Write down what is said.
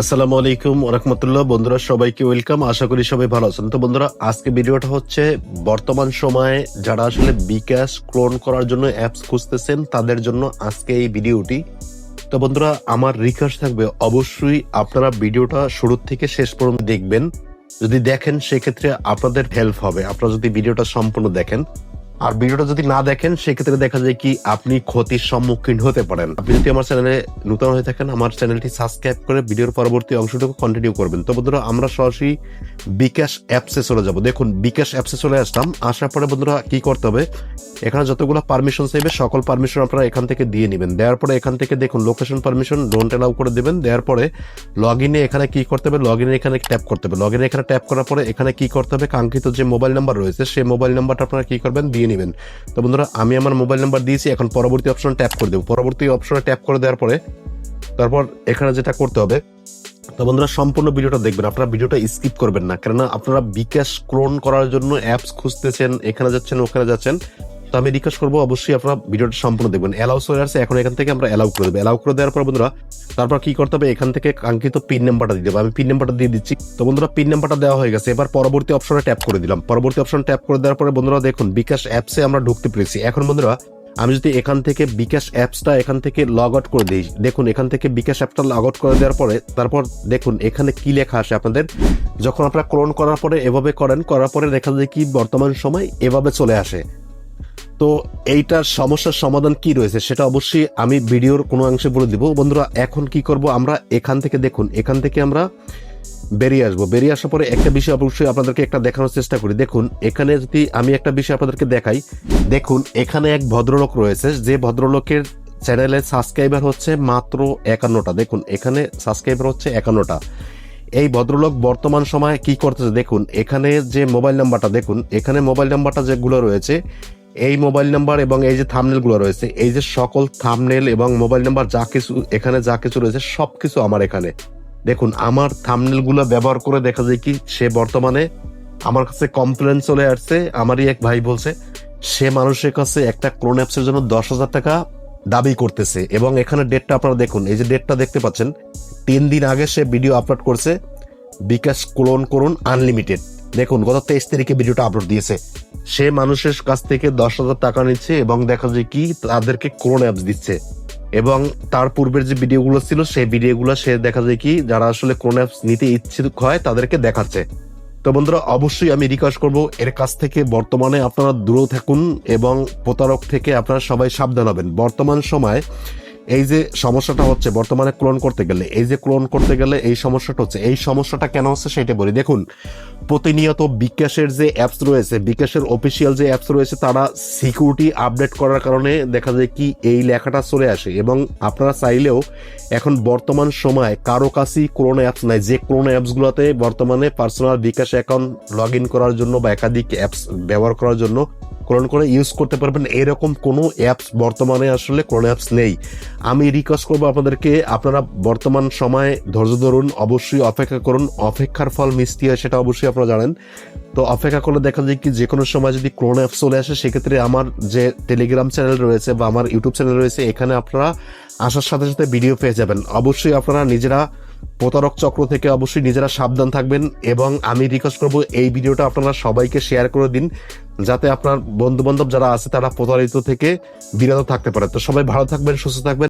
আসসালামু আলাইকুম রহমতুল্লাহ। বন্ধুরা, সবাইকে ওয়েলকাম। আশা করি সবাই ভালো আছেন। তো বন্ধুরা, আজকে ভিডিওটা হচ্ছে বর্তমান সময়ে যারা আসলে বিকাশ ক্লোন করার জন্য অ্যাপস খুঁজতেছেন, তাদের জন্য আজকে এই ভিডিওটি। তো বন্ধুরা, আমার রিকোয়েস্ট থাকবে, অবশ্যই আপনারা ভিডিওটা শুরু থেকে শেষ পর্যন্ত দেখবেন। যদি দেখেন, সেক্ষেত্রে আপনাদের হেল্প হবে। আপনারা যদি ভিডিওটা সম্পূর্ণ দেখেন আর ভিডিওটা যদি না দেখেন, সেক্ষেত্রে দেখা যায় কি আপনি ক্ষতির সম্মুখীন হতে পারেন। আপনি যদি আমার চ্যানেলে নতুন হয়ে থাকেন, আমার চ্যানেলটি সাবস্ক্রাইব করে ভিডিওর পরবর্তী অংশটুকু কন্টিনিউ করবেন। তো বন্ধুরা, আমরা সরাসরি বিকাশ অ্যাপসে চলে যাব। দেখুন, বিকাশ অ্যাপসে চলে আসলাম। আসার পরে বন্ধুরা, কি করতে হবে? এখানে যতগুলো পারমিশন চাইবে, সকল পারমিশন আপনারা এখান থেকে দিয়ে নেবেন। দেওয়ার পরে এখান থেকে দেখুন লোকেশন পারমিশন ডোন্ট অ্যালাউ করে দেবেন। দেওয়ার পরে লগ ইনে এখানে কি করতে হবে? লগ ইনে এখানে ট্যাপ করতে হবে। লগ ইনে এখানে ট্যাপ করার পরে এখানে কি করতে হবে? কাঙ্ক্ষিত যে মোবাইল নাম্বার রয়েছে, সেই মোবাইল নাম্বারটা আপনারা কি করবেন? দিয়ে নেবেন। তো বন্ধুরা, আমি আমার মোবাইল নাম্বার দিয়েছি, এখন পরবর্তী অপশন ট্যাপ করে দেবো। পরবর্তী অপশনে ট্যাপ করে দেওয়ার পরে, তারপর এখানে যেটা করতে হবে, তো বন্ধুরা, সম্পূর্ণ ভিডিওটা দেখবেন। আপনারা ভিডিওটা স্কিপ করবেন না, কেননা আপনারা বিকাশ ক্লোন করার জন্য অ্যাপস খুঁজতেছেন, এখানে যাচ্ছেন, ওখানে যাচ্ছেন। তো আমি রিকোয়েস্ট করব, অবশ্যই আপনারা ভিডিওটা সম্পূর্ণ দেখবেন। অ্যালাউ চলে আসছে এখন এখান থেকে আমরা অ্যালাউ করে দেবো। অ্যালাউ করে দেওয়ার পর বন্ধুরা তারপর কি করতে হবে? এখান থেকে কাঙ্ক্ষিত পিন নাম্বারটা দিয়ে দেবো। আমি পিন নাম্বারটা দিয়ে দিচ্ছি। তো বন্ধুরা পিন নাম্বারটা দেওয়া হয়ে গেছে। এবার পরবর্তী অপশনে ট্যাপ করে দিলাম। পরবর্তী অপশন ট্যাপ করে দেওয়ার পরে বন্ধুরা, দেখুন, বিকাশ অ্যাপসে আমরা ঢুকতে পেরেছি। এখন বন্ধুরা, আমি যদি এখান থেকে বিকাশ অ্যাপসটা এখান থেকে লগ আউট করে দিই, দেখুন, এখান থেকে বিকাশ অ্যাপটা লগ আউট করে দেওয়ার পরে, তারপর দেখুন, এখানে কি লেখা আসে আপনাদের? যখন আপনারা ক্লোন করার পরে এভাবে করেন, করার পরে দেখা যায় কি বর্তমান সময় এভাবে চলে আসে। তো এইটার সমস্যার সমাধান কি রয়েছে সেটা অবশ্যই আমি ভিডিওর কোনো অংশে বলে দিব। বন্ধুরা, এখন কি করব আমরা? এখান থেকে দেখুন, এখান থেকে আমরা বেরিয়ে আসব। বেরিয়ে আসার পরে একটা বিষয় অবশ্যই আপনাদেরকে একটা দেখানোর চেষ্টা করি। দেখুন, এখানে যদি আমি একটা বিষয় আপনাদেরকে দেখাই, দেখুন, এখানে এক ভদ্রলোক রয়েছে, যে ভদ্রলোকের চ্যানেলের সাবস্ক্রাইবার হচ্ছে মাত্র একান্নটা। দেখুন, এখানে সাবস্ক্রাইবার হচ্ছে একান্নটা। এই ভদ্রলোক বর্তমান সময়ে কি করতেছে? দেখুন, এখানে যে মোবাইল নাম্বারটা, দেখুন, এখানে মোবাইল নাম্বারটা যেগুলো রয়েছে এই মোবাইল নাম্বার এবং এই যে থামনেলগুলো রয়েছে, এই যে সকল থামনেল এবং মোবাইল নাম্বার যা কিছু, এখানে যা কিছু রয়েছে সব কিছু আমার এখানে। দেখুন, আমার থামনেলগুলো ব্যবহার করে দেখা যায় কি, সে বর্তমানে আমার কাছে কমপ্লেন চলে আসছে। আমারই এক ভাই বলছে, সে মানুষের কাছে একটা ক্লোন অ্যাপসের জন্য দশ হাজার টাকা দাবি করতেছে। এবং এখানে ডেটটা আপনারা দেখুন, এই যে ডেটটা দেখতে পাচ্ছেন, তিন দিন আগে সে ভিডিও আপলোড করছে, বিকাশ ক্লোন করুন আনলিমিটেড দেখুন, গত তেইশ তারিখে ভিডিওটা আপলোড দিয়েছে। সে মানুষের কাছ থেকে দশ হাজার টাকা নিচ্ছে এবং দেখা যায় কি তাদেরকে ক্লোন অ্যাপস দিচ্ছে। এবং তার পূর্বের যে ভিডিওগুলো ছিল, সেই ভিডিওগুলো সে দেখা যায় কি, যারা আসলে ক্লোন অ্যাপস নিতে ইচ্ছুক হয়, তাদেরকে দেখাচ্ছে। তো বন্ধুরা, অবশ্যই আমি রিকোয়েস্ট করব, এর কাছ থেকে বর্তমানে আপনারা দূরে থাকুন এবং প্রতারক থেকে আপনারা সবাই সাবধান হবেন। বর্তমান সময় এই যে সমস্যাটা হচ্ছে, বর্তমানে ক্লোন করতে গেলে, এই যে ক্লোন করতে গেলে এই সমস্যাটা হচ্ছে, এই সমস্যাটা কেন হচ্ছে সেটা বলি। দেখুন, প্রতিনিয়ত বিকাশের যে অ্যাপস রয়েছে, বিকাশের অফিসিয়াল যে অ্যাপস রয়েছে, তারা সিকিউরিটি আপডেট করার কারণে দেখা যায় কি এই লেখাটা চলে আসে। এবং আপনারা চাইলেও এখন বর্তমান সময় কারও কাছেই ক্লোন অ্যাপস নাই। যে ক্লোন অ্যাপসগুলোতে বর্তমানে personal bKash account log in করার জন্য বা একাধিক অ্যাপস ব্যবহার করার জন্য ক্লোন করে ইউজ করতে পারবেন। এরকম কোনো অ্যাপস বর্তমানে আসলে ক্লোন অ্যাপস নেই। আমি রিকোয়েস্ট করব আপনাদেরকে, আপনারা বর্তমান সময়ে ধৈর্য ধরুন, অবশ্যই অপেক্ষা করুন। অপেক্ষার ফল মিষ্টি হয় সেটা অবশ্যই আপনারা জানেন। তো অপেক্ষা করলে দেখা যায় কি যে কোনো সময় যদি ক্লোন অ্যাপস চলে আসে, সেক্ষেত্রে আমার যে টেলিগ্রাম চ্যানেল রয়েছে বা আমার ইউটিউব চ্যানেল রয়েছে, এখানে আপনারা আসার সাথে সাথে ভিডিও পেয়ে যাবেন। অবশ্যই আপনারা নিজেরা প্রতারক চক্র থেকে অবশ্যই নিজেরা সাবধান থাকবেন এবং আমি রিকোয়েস্ট করব এই ভিডিওটা আপনারা সবাইকে শেয়ার করে দিন, যাতে আপনার বন্ধু বান্ধব যারা আছে তারা প্রতারিত থেকে বিরত থাকতে পারে। তো সবাই ভালো থাকবেন, সুস্থ থাকবেন।